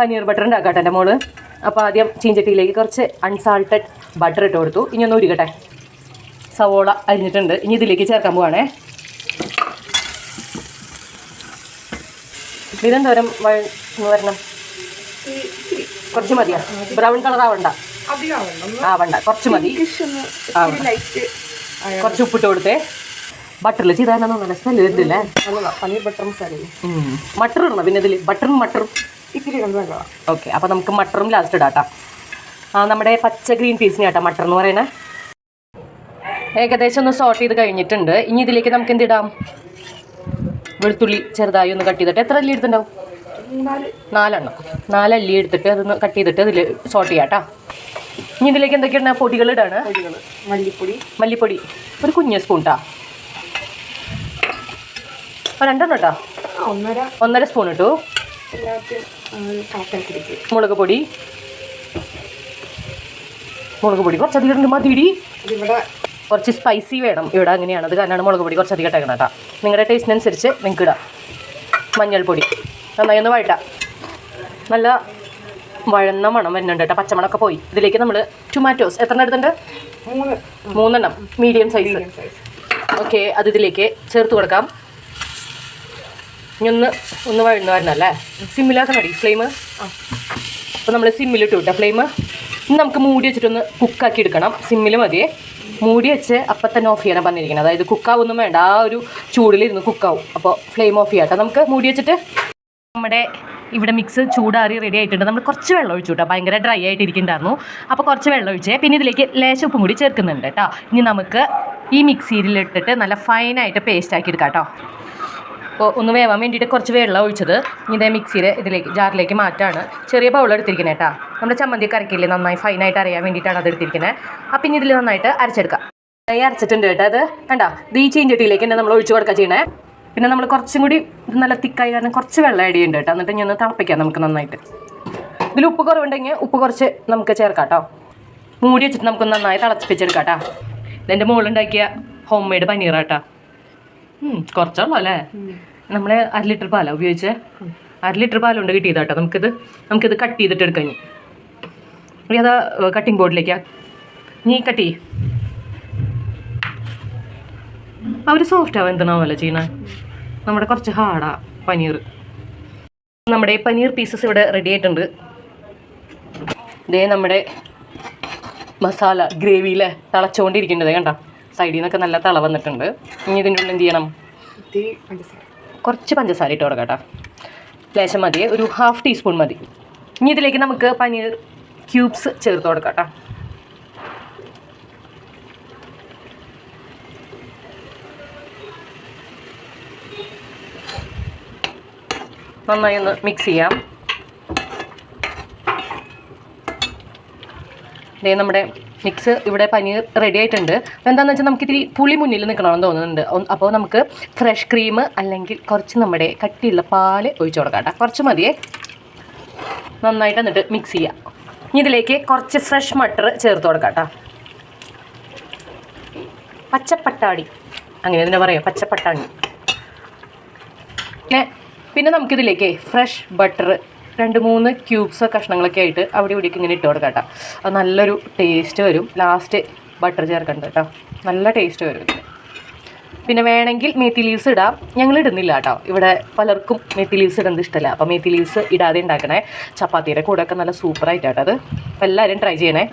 Paneer butter ഉണ്ടാക്കാം എന്റെ മോൾ. അപ്പോൾ ആദ്യം ചീഞ്ചട്ടിയിലേക്ക് കുറച്ച് അൺസാൾട്ടഡ് ബട്ടർ ഇട്ട് കൊടുത്തു. ഇനി ഒന്ന് ഉരുകട്ടെ. സവോള അരിഞ്ഞിട്ടുണ്ട്. ഇനി ഇതിലേക്ക് ചേർക്കാൻ പോവാണേ. ഇതെന്തോരം വരണം. കുറച്ച് മതിയാ? ബ്രൗൺ കളർ ആവണ്ട. ആവണ്ട. കുറച്ച് മതി. കുറച്ച് ഉപ്പിട്ട് കൊടുത്തേ. ബട്ടറിൽ ചെയ്താൽ നല്ല സ്മെല്ല് വരുന്നില്ലേ പനീർ ബട്ടർ മസാല മട്ടർ ഇടണം. പിന്നെ ഇതിൽ ബട്ടറും മട്ടറും ഇത്തിരി ഓക്കെ അപ്പോൾ നമുക്ക് മട്ടറും ലാസ്റ്റ് ഇടാം ആ നമ്മുടെ പച്ച ഗ്രീൻ പീസിന് കേട്ടോ മട്ടർ എന്ന് പറയുന്നത് ഏകദേശം ഒന്ന് സോർട്ട് ചെയ്ത് കഴിഞ്ഞിട്ടുണ്ട്. ഇനി ഇതിലേക്ക് നമുക്ക് എന്തിടാം വെളുത്തുള്ളി ചെറുതായി ഒന്ന് കട്ട് ചെയ്തിട്ട്. എത്ര അല്ലി എടുത്തിട്ടുണ്ടാവും? നാലെണ്ണം. നാലല്ലി എടുത്തിട്ട് അതൊന്ന് കട്ട് ചെയ്തിട്ട് ഇതിൽ സോർട്ട് ചെയ്യാം കേട്ടോ ഇനി ഇതിലേക്ക് എന്തൊക്കെയാണ് പൊടികൾ ഇടാണ്? മല്ലിപ്പൊടി. മല്ലിപ്പൊടി. ഒരു കുഞ്ഞ് സ്പൂൺ ട്ടാ. അപ്പോൾ രണ്ടെണ്ണം കേട്ടോ ഒന്നര. ഒന്നര സ്പൂൺ ഇട്ടു. മുളക് പൊടി. മുളക് പൊടി കുറച്ചധികം ഉണ്ട് മതിടി ഇതിവിടെ കുറച്ച് സ്പൈസി വേണം. ഇവിടെ അങ്ങനെയാണ്. അത് കാരണമാണ് മുളക് പൊടി കുറച്ചധികം ഇട്ടേക്കണം കേട്ടോ. നിങ്ങളുടെ ടേസ്റ്റിനനുസരിച്ച് നിങ്ങൾക്ക് ഇടാം. മഞ്ഞൾപ്പൊടി. നന്നായി ഒന്ന് വഴട്ടാം നല്ല വഴന്ന മണം വരുന്നുണ്ട് കേട്ടോ. പച്ചമണമൊക്കെ പോയി. ഇതിലേക്ക് നമ്മൾ ടൊമാറ്റോസ് എത്ര എടുത്തിട്ടുണ്ട്? മൂന്ന്. മൂന്നെണ്ണം. മീഡിയം സൈസ് ഓക്കെ അത് ഇതിലേക്ക് ചേർത്ത് കൊടുക്കാം. ഒന്ന് ഒന്ന് വഴന്ന് വരണല്ലേ സിമ്മിലാക്കാൻ മതി ഫ്ലെയിം അപ്പോൾ നമ്മൾ സിമ്മിലിട്ട് വിട്ടാം ഫ്ലെയിം ഇനി നമുക്ക് മൂടി വെച്ചിട്ടൊന്ന് കുക്കാക്കി എടുക്കണം. സിമ്മിൽ മതിയേ മൂടി വെച്ച് അപ്പം തന്നെ ഓഫ് ചെയ്യാനാണ് പറഞ്ഞിരിക്കുന്നത്. അതായത് കുക്കാവൊന്നും വേണ്ട. ആ ഒരു ചൂടിലിരുന്ന് കുക്കാവും അപ്പോൾ ഫ്ലെയിം ഓഫ് ചെയ്യാം കേട്ടോ. നമുക്ക് മൂടി വെച്ചിട്ട് നമ്മുടെ ഇവിടെ മിക്സ് ചൂടാറി റെഡി ആയിട്ടുണ്ട്. നമ്മൾ കുറച്ച് വെള്ളം ഒഴിച്ചു കേട്ടോ. ഭയങ്കര ഡ്രൈ ആയിട്ട് ഇരിക്കുന്നുണ്ടായിരുന്നു അപ്പോൾ കുറച്ച് വെള്ളം ഒഴിച്ചേ പിന്നെ ഇതിലേക്ക് ലേശം ഉപ്പും കൂടി ചേർക്കുന്നുണ്ട് കേട്ടോ. ഇനി നമുക്ക് ഈ മിക്സിയിലിട്ടിട്ട് നല്ല ഫൈനായിട്ട് പേസ്റ്റ് ആക്കി എടുക്കാം കേട്ടോ. അപ്പോൾ ഒന്ന് വേവാൻ വേണ്ടിയിട്ട് കുറച്ച് വെള്ളം ഒഴിച്ചത് ഇതേ മിക്സിയിൽ ഇതിലേക്ക് ജാറിലേക്ക് മാറ്റാണ്. ചെറിയ ബൗൾ എടുത്തിരിക്കുന്നത് കേട്ടോ. നമ്മുടെ ചമ്മന്തി കറക്കില്ലേ നന്നായി ഫൈനായിട്ട് അറിയാൻ വേണ്ടിയിട്ടാണ് അത് എടുത്തിരിക്കുന്നത്. അപ്പം ഇനി ഇതിൽ നന്നായിട്ട് അരച്ചെടുക്കാം. ഈ അരച്ചിട്ടുണ്ട് കേട്ടോ അത് കണ്ടോ? ഈ ചീഞ്ചട്ടിയിലേക്ക് തന്നെ നമ്മൾ ഒഴിച്ചു കൊടുക്കുക ചെയ്യണേ. പിന്നെ നമ്മൾ കുറച്ചും കൂടി ഇത് നല്ല തിക്കായി കാരണം കുറച്ച് വെള്ളം ആഡ് ചെയ്യുന്നുണ്ട് കേട്ടോ. എന്നിട്ട് ഇനി ഒന്ന് തിളപ്പിക്കാം നമുക്ക് നന്നായിട്ട്. ഇതിൽ ഉപ്പ് കുറവുണ്ടെങ്കിൽ ഉപ്പ് കുറച്ച് നമുക്ക് ചേർക്കാം കേട്ടോ. മൂടി വെച്ചിട്ട് നമുക്ക് നന്നായി തിളപ്പിച്ചെടുക്കാം കേട്ടോ. ഇതെന്റെ മുകളുണ്ടാക്കിയ ഹോം മെയ്ഡ് പനീറാട്ടാ കുറച്ചുള്ളൂ അല്ലേ? നമ്മൾ അര ലിറ്റർ പാലാണ് ഉപയോഗിച്ചത് അര ലിറ്റർ പാലുണ്ട് കിട്ടിയതാട്ടോ. നമുക്കിത് നമുക്കിത് കട്ട് ചെയ്തിട്ട് എടുക്കാം ഇനി. അത് കട്ടിംഗ് ബോർഡിലേക്കാ നീ കട്ട് ചെയ്യ്. അവർ സോഫ്റ്റ് ആവാൻ എന്താണാവല്ലോ ചെയ്യണേ? നമ്മുടെ കുറച്ച് ഹാർഡാ പനീർ. നമ്മുടെ പനീർ പീസസ് ഇവിടെ റെഡി ആയിട്ടുണ്ട്. ഇതേ നമ്മുടെ മസാല ഗ്രേവിയിലെ തിളച്ചുകൊണ്ടിരിക്കേണ്ടത് കണ്ടോ? സൈഡിൽ നിന്നൊക്കെ നല്ല തിള വന്നിട്ടുണ്ട്. ഇനി ഇതിന്റെ ഉള്ളിൽ എന്ത് ചെയ്യണം? കുറച്ച് പഞ്ചസാര ഇട്ട് കൊടുക്കാം കേട്ടോ. ലേശം മതി ഒരു ഹാഫ് ടീസ്പൂൺ മതി. ഇനി ഇതിലേക്ക് നമുക്ക് പനീർ ക്യൂബ്സ് ചേർത്ത് കൊടുക്കാം കേട്ടോ. നന്നായി ഒന്ന് മിക്സ് ചെയ്യാം. ദേ നമ്മുടെ മിക്സ് ഇവിടെ പനീർ റെഡി ആയിട്ടുണ്ട്. അപ്പോൾ എന്താണെന്ന് വെച്ചാൽ നമുക്ക് ഇത്തിരി പുളി മുന്നിൽ നിൽക്കണമെന്ന് തോന്നുന്നുണ്ട്. അപ്പോൾ നമുക്ക് ഫ്രഷ് ക്രീം അല്ലെങ്കിൽ കുറച്ച് നമ്മുടെ കട്ടിയുള്ള പാൽ ഒഴിച്ചു കൊടുക്കാം കേട്ടോ. കുറച്ച് മതിയേ. നന്നായിട്ട് എന്നിട്ട് മിക്സ് ചെയ്യാം. ഇനി ഇതിലേക്ക് കുറച്ച് ഫ്രഷ് മട്ടർ ചേർത്ത് കൊടുക്കാം കേട്ടോ. പച്ചപ്പട്ടാണി. അങ്ങനെ തന്നെ പറയാം പച്ചപ്പട്ടാണി. പിന്നെ പിന്നെ നമുക്കിതിലേക്ക് ഫ്രഷ് ബട്ടർ രണ്ട് മൂന്ന് ക്യൂബ്സ് കഷ്ണങ്ങളൊക്കെ ആയിട്ട് അവിടെ ഇവിടേക്ക് ഇങ്ങനെ ഇട്ട് കൊടുക്കാം കേട്ടോ. അത് നല്ലൊരു ടേസ്റ്റ് വരും. ലാസ്റ്റ് ബട്ടർ ചേർക്കണ്ട കേട്ടോ. നല്ല ടേസ്റ്റ് വരും പിന്നെ വേണമെങ്കിൽ മേത്തി ലീവ്സ് ഇടാം. ഞങ്ങൾ ഇടുന്നില്ല കേട്ടോ. ഇവിടെ പലർക്കും മേത്തി ലീവ്സ് ഇടുന്നത് ഇഷ്ടമല്ല അപ്പോൾ മേത്തി ലീവ്സ് ഇടാതെ ഉണ്ടാക്കണേ. ചപ്പാത്തിയുടെ കൂടെയൊക്കെ നല്ല സൂപ്പറായിട്ടാട്ടോ അത്. എല്ലാവരും ട്രൈ ചെയ്യണേ.